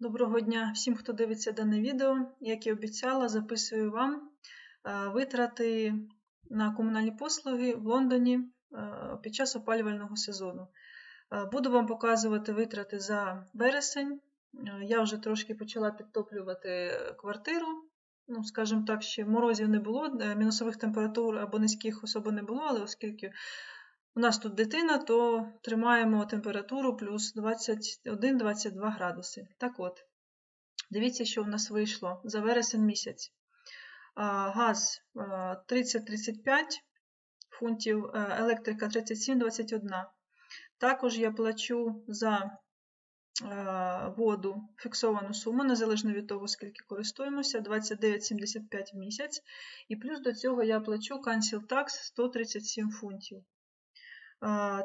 Доброго дня всім, хто дивиться дане відео. Як і обіцяла, записую вам е, витрати на комунальні послуги в Лондоні е, під час опалювального сезону. Е, Буду вам показувати витрати за вересень. Я вже трошки почала підтоплювати квартиру. Ну, скажімо так, ще морозів не було, мінусових температур або низьких особо не було, але оскільки у нас тут дитина, то тримаємо температуру плюс 21-22 градуси. Так от, дивіться, що у нас вийшло за вересень місяць. Газ 30-35 фунтів, е, електрика 37-21. Також я плачу за е, воду фіксовану суму, незалежно від того, скільки користуємося, 29,75 в місяць. І плюс до цього я плачу Cancel Tax 137 фунтів.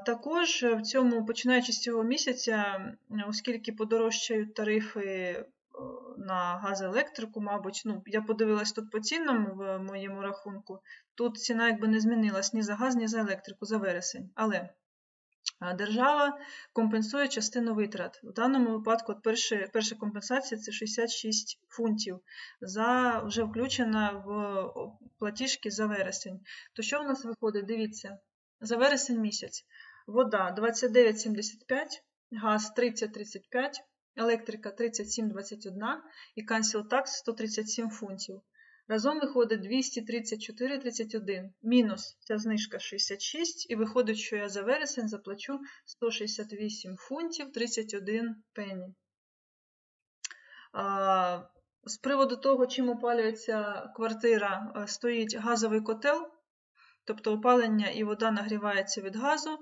Також в цьому, починаючи з цього місяця, оскільки подорожчають тарифи е, на газ електрику, мабуть, ну, я подивилась тут по цінам в моєму рахунку, тут ціна якби не змінилась ні за газ, ні за електрику за вересень. Але держава компенсує частину витрат. В даному випадку от перші, перша компенсація це 66 фунтів, за, вже включена в платіжки за вересень. То що в нас виходить? Дивіться. За вересень місяць вода 29,75, газ 30,35, електрика 37,21 і Cancel Tax 137 фунтів. Разом виходить 234,31, мінус ця знижка 66, і виходить, що я за вересень заплачу 168 фунтів 31 пенні. З приводу того, чим опалюється квартира, е, стоїть газовий котел. Тобто опалення і вода нагрівається від газу,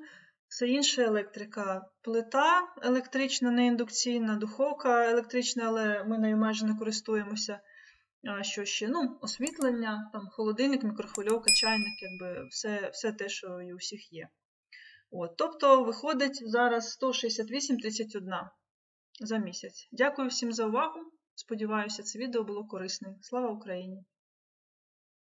все інше електрика, плита електрична, не індукційна, духовка електрична, але ми нею майже не користуємося. А що ще? Ну, освітлення, там, холодильник, мікрохвильовка, чайник, якби все, все те, що і у всіх є. От, тобто виходить зараз 168,31 за місяць. Дякую всім за увагу. Сподіваюся, це відео було корисним. Слава Україні!